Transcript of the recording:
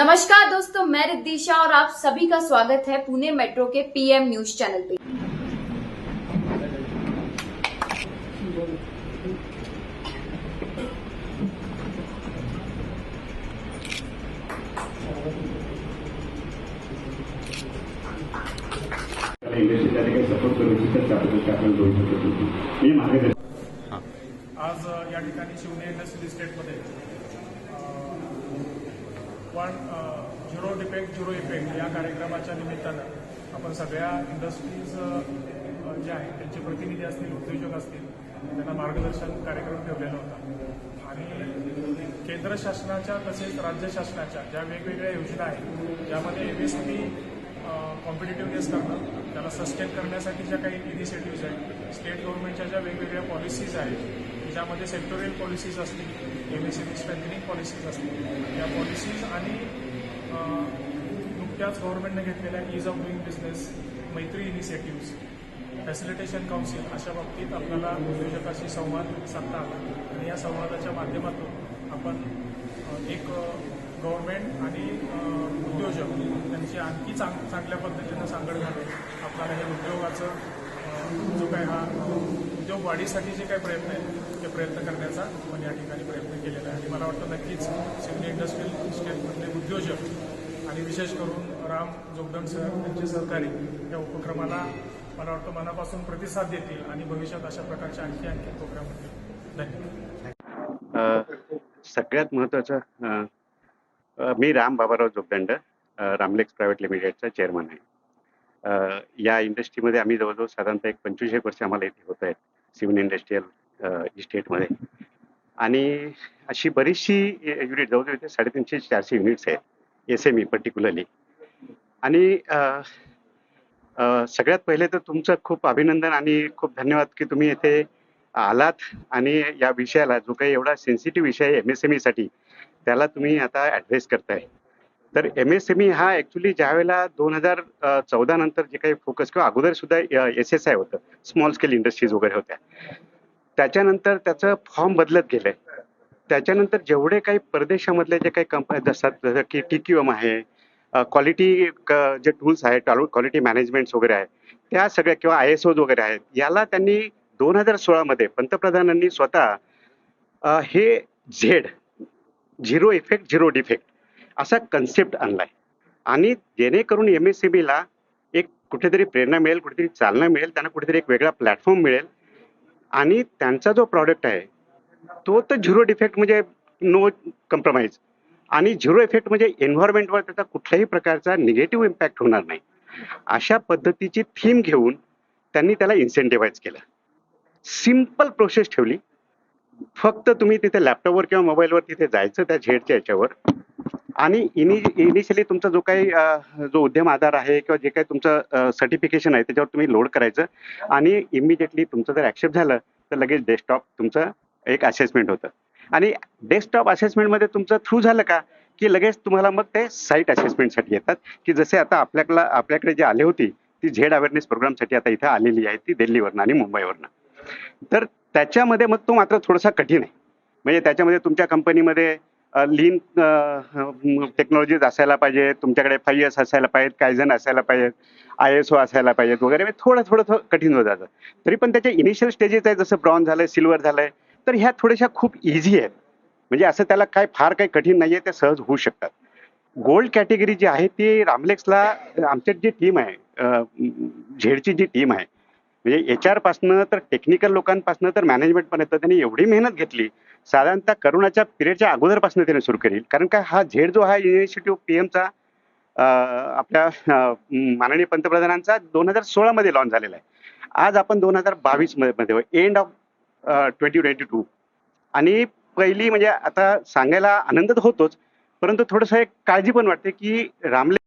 नमस्कार दोस्तों, मैं रिद्दिशा और आप सभी का स्वागत है पुणे मेट्रो के पीएम न्यूज़ चैनल पे। आज या ठिकाणी शिवने इंडस्ट्रियल इस्टेटमध्ये one zero defect zero effect या कार्यक्रमाच्या निमित्तानं आपण सगळ्या इंडस्ट्रीज uh, जे आहेत त्यांचे प्रतिनिधी असतील उद्योजक असतील त्यांना मार्गदर्शन कार्यक्रम ठेवलेला होता. आणि केंद्र शासनाच्या तसेच राज्य शासनाच्या ज्या वेगवेगळ्या योजना आहेत ज्यामध्ये एम एस पी कॉम्पिटेटिव्हनेस करणं त्याला सस्टेन करण्यासाठी ज्या काही इनिशिएटिव्ज आहेत स्टेट गव्हर्नमेंटच्या ज्या वेगवेगळ्या पॉलिसीज आहेत ज्यामध्ये सेक्टोरियल पॉलिसीज असतील M S C strengthening policies असतील. या पॉलिसीज आणि नुकत्याच गव्हर्नमेंटने घेतलेल्या ease of doing business Maitri initiatives facilitation council अशा बाबतीत आपल्याला उद्योजकाशी संवाद साधता आला. आणि या संवादाच्या माध्यमातून आपण एक गव्हर्नमेंट आणि उद्योजक त्यांची आणखी चांग चांगल्या पद्धतीनं सांगड घालून आपल्याला हे उद्योगाचं जो काय हा उद्योग वाढीसाठी जे काही प्रयत्न आहेत ते प्रयत्न करण्याचा आपण या ठिकाणी प्रयत्न केलेला आहे. आणि मला वाटतं नक्कीच सिव्हिल इंडस्ट्रियल स्टेटमधले उद्योजक आणि विशेष करून राम जोगदंड सर त्यांचे सहकारी या उपक्रमाला मला वाटतं मनापासून प्रतिसाद देतील आणि भविष्यात अशा प्रकारचे आणखी आणखी प्रोग्राम होतील. धन्यवाद. सगळ्यात महत्वाचं मी राम बाबाराव जोगदंड रामलेक्स प्रायव्हेट लिमिटेडचा चेअरमन आहे. या इंडस्ट्रीमध्ये आम्ही जवळजवळ साधारणतः एक पंचवीस एक वर्ष आम्हाला इथे होत आहेत. सिव्हिल इंडस्ट्रीयल इस्टेटमध्ये. आणि अशी बरीचशी युनिट जवळजवळ साडेतीनशे चारशे युनिट्स आहेत एस एम ई पर्टिक्युलरली आणि सगळ्यात पहिले तर तुमचं खूप अभिनंदन आणि खूप धन्यवाद की तुम्ही इथे आलात. आणि या विषयाला जो काही एवढा सेन्सिटिव्ह विषय आहे एम एस एमसाठी त्याला तुम्ही आता ॲड्रेस करताय. तर एम एस एम ई हा ऍक्च्युली ज्या वेळेला दोन हजार चौदा नंतर जे काही फोकस किंवा अगोदर सुद्धा एस एस आय होतं स्मॉल स्केल इंडस्ट्रीज वगैरे होत्या. त्याच्यानंतर त्याचं फॉर्म बदलत गेलंय. त्याच्यानंतर जेवढे काही परदेशामधले जे काही कंपन्या असतात जसं की टी क्यू एम आहे क्वालिटी जे टूल्स आहेत क्वालिटी मॅनेजमेंट्स वगैरे आहे त्या सगळ्या किंवा आय एस ओज वगैरे आहेत याला त्यांनी दोन हजार सोळामध्ये पंतप्रधानांनी स्वतः हे Z zero effect zero defect असा कन्सेप्ट आणलाय. आणि जेणेकरून एम एस सी बीला एक कुठेतरी प्रेरणा मिळेल कुठेतरी चालना मिळेल त्यांना कुठेतरी एक वेगळा प्लॅटफॉर्म मिळेल. आणि त्यांचा जो प्रॉडक्ट आहे तो तर झिरो डिफेक्ट म्हणजे नो कम्प्रोमाइज आणि झिरो इफेक्ट म्हणजे एन्व्हायरमेंटवर त्याचा कुठल्याही प्रकारचा निगेटिव्ह इम्पॅक्ट होणार नाही. अशा पद्धतीची थीम घेऊन त्यांनी त्याला इन्सेंटिवाइज केलं. सिंपल प्रोसेस ठेवली. फक्त तुम्ही तिथे लॅपटॉपवर किंवा मोबाईलवर तिथे जायचं त्या झेडच्या याच्यावर. आणि इनि इनिशियली तुमचा जो काही जो उद्यम आधार आहे किंवा जे काही तुमचं सर्टिफिकेशन आहे त्याच्यावर तुम्ही लोड करायचं. आणि इमिजिएटली तुमचं जर ऍक्सेप्ट झालं तर लगेच डेस्कटॉप तुमचं एक असेसमेंट होतं. आणि डेस्कटॉप असेसमेंटमध्ये तुमचं थ्रू झालं का? की लगेच तुम्हाला मग ते साईट असेसमेंटसाठी येतात. की जसे आता आपल्याकडला आपल्याकडे जे आले होती ती झेड अवेअरनेस प्रोग्रामसाठी आता इथे आलेली आहे ती दिल्लीवरनं आणि मुंबईवरनं. तर त्याच्यामध्ये मग तो मात्र थोडासा कठीण आहे. म्हणजे त्याच्यामध्ये तुमच्या कंपनीमध्ये लीन टेक्नॉलॉजीज असायला पाहिजे तुमच्याकडे फाय एस असायला पाहिजेत कायझन असायला पाहिजेत आय एस ओ असायला पाहिजेत वगैरे म्हणजे थोडं थोडं थोडं कठीण होत जातं. तरी पण त्याच्या इनिशियल स्टेजेस आहे जसं ब्रॉन्झ झालंय सिल्वर झालंय तर ह्या थोड्याशा खूप इझी आहेत. म्हणजे असं त्याला काय फार काही कठीण नाही आहे ते सहज होऊ शकतात. गोल्ड कॅटेगरी जी आहे ती रामलेक्सला आमच्यात जी टीम आहे झेडची जी टीम आहे म्हणजे एच आर पासनं तर टेक्निकल लोकांपासनं तर मॅनेजमेंट पण येतं त्यांनी एवढी मेहनत घेतली. साधारणतः करोनाच्या पिरियडच्या अगोदरपासून त्याने सुरू केली. कारण का हा झेड जो हा इनिशिएटिव्ह पीएमचा आपल्या माननीय पंतप्रधानांचा दोन हजार सोळामध्ये लॉन्च झालेला आहे. आज आपण दोन हजार बावीसमध्ये end of twenty twenty two आणि पहिली म्हणजे आता सांगायला आनंद तर होतोच परंतु थोडंसं एक काळजी पण वाटते की रामले